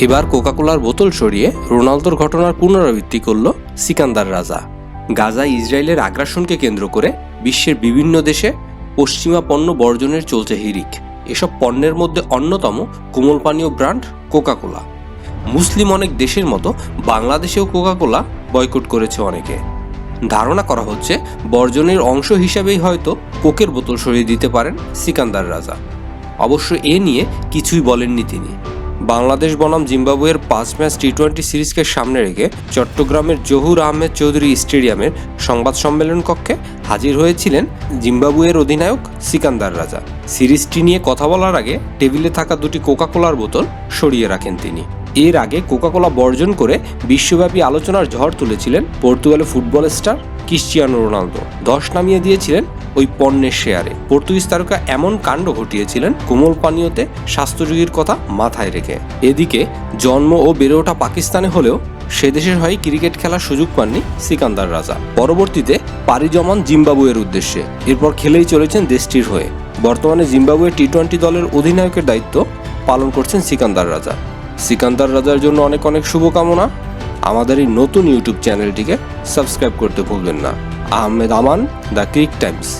এবার কোকাকোলার বোতল সরিয়ে রোনালদোর ঘটনার পুনরাবৃত্তি করল সিকান্দার রাজা। গাজায় ইসরায়েলের আগ্রাসনকে কেন্দ্র করে বিশ্বের বিভিন্ন দেশে পশ্চিমা পণ্য বর্জনের চলছে হিরিক। এসব পণ্যের মধ্যে অন্যতম কোমল পানীয় ব্র্যান্ড কোকাকোলা। মুসলিম অনেক দেশের মতো বাংলাদেশেও কোকাকোলা বয়কট করেছে অনেকে। ধারণা করা হচ্ছে বর্জনের অংশ হিসাবেই হয়তো কোকের বোতল সরিয়ে দিতে পারেন সিকান্দার রাজা। অবশ্য এ নিয়ে কিছুই বলেননি তিনি। বাংলাদেশ বনাম জিম্বাবুয়ের পাঁচ ম্যাচ টি টোয়েন্টি সিরিজকে সামনে রেখে চট্টগ্রামের জহুর আহমেদ চৌধুরী স্টেডিয়ামের সংবাদ সম্মেলন কক্ষে হাজির হয়েছিলেন জিম্বাবুয়ের অধিনায়ক সিকান্দার রাজা। সিরিজটি নিয়ে কথা বলার আগে টেবিলে থাকা দুটি কোকাকোলার বোতল সরিয়ে রাখেন তিনি। এর আগে কোকাকোলা বর্জন করে বিশ্বব্যাপী আলোচনার ঝড় তুলেছিলেন পর্তুগালের ফুটবল স্টার ক্রিশ্চিয়ানো রোনালদো। দশ নামিয়ে দিয়েছিলেন ওই পণ্যের শেয়ারে। পর্তুগিজ তারকা এমন কাণ্ড ঘটিয়েছিলেন, কোমল পানীয়তে স্বাস্থ্যযোগীর কথা মাথায় রেখে। এদিকে, জন্ম ও বেড়ে ওঠা পাকিস্তানে হলেও সে দেশের হয়ে ক্রিকেট খেলার সুযোগ পাননি সিকান্দার রাজা। পরবর্তীতে পারি জমান জিম্বাবুয়ের উদ্দেশ্যে। এরপর খেলেই চলেছেন দেশটির হয়ে। বর্তমানে জিম্বাবুয়ে টি টোয়েন্টি দলের অধিনায়কের দায়িত্ব পালন করছেন সিকান্দার রাজা। সিকান্দার রাজার জন্য অনেক অনেক শুভকামনা। আমাদের এই নতুন ইউটিউব চ্যানেলটিকে সাবস্ক্রাইব করতে ভুলবেন না। Ahmed Aman, the Crick Times.